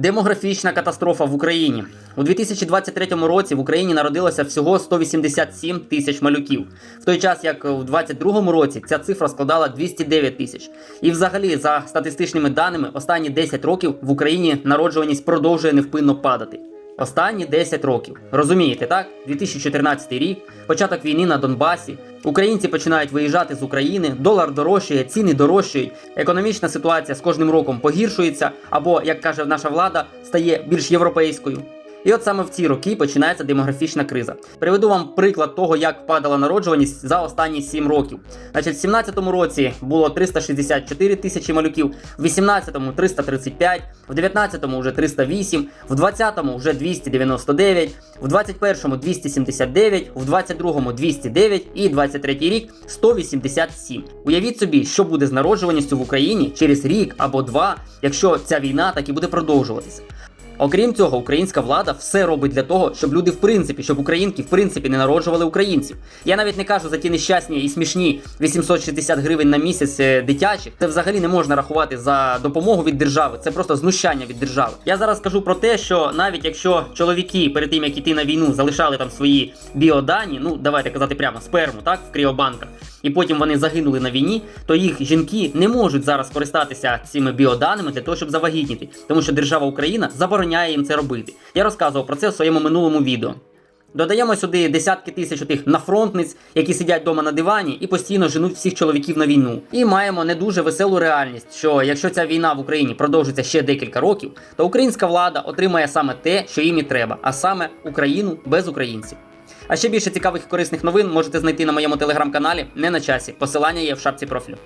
Демографічна катастрофа в Україні у 2023 році в Україні народилося всього 187 тисяч малюків, в той час як у 2022 році ця цифра складала 209 тисяч. І, взагалі, за статистичними даними, останні 10 років в Україні народжуваність продовжує невпинно падати. Останні 10 років. Розумієте, так? 2014 рік, початок війни на Донбасі. Українці починають виїжджати з України, долар дорожчає, ціни дорожчають, економічна ситуація з кожним роком погіршується, або, як каже наша влада, стає більш європейською. І от саме в ці роки починається демографічна криза. Приведу вам приклад того, як падала народжуваність за останні 7 років. Значить, в 17-му році було 364 тисячі малюків, в 18-му 335, в 19-му вже 308, в 20-му вже 299, в 21-му 279, в 22-му 209 і 23-й рік 187. Уявіть собі, що буде з народжуваністю в Україні через рік або два, якщо ця війна так і буде продовжуватися. Окрім цього, українська влада все робить для того, щоб люди в принципі, щоб українки в принципі не народжували українців. Я навіть не кажу за ті нещасні і смішні 860 гривень на місяць е, дитячих. Це взагалі не можна рахувати за допомогу від держави. Це просто знущання від держави. Я зараз кажу про те, що навіть якщо чоловіки перед тим як іти на війну залишали там свої біодані, ну давайте казати прямо сперму, так в кріобанках. І потім вони загинули на війні, то їх жінки не можуть зараз користатися цими біоданими для того, щоб завагітніти, тому що держава Україна забороняє їм це робити. Я розказував про це в своєму минулому відео. Додаємо сюди десятки тисяч тих нафронтниць, які сидять вдома на дивані і постійно женуть всіх чоловіків на війну. І маємо не дуже веселу реальність, що якщо ця війна в Україні продовжиться ще декілька років, то українська влада отримає саме те, що їм і треба, а саме Україну без українців. А ще більше цікавих і корисних новин можете знайти на моєму телеграм-каналі не на часі. Посилання є в шапці профілю.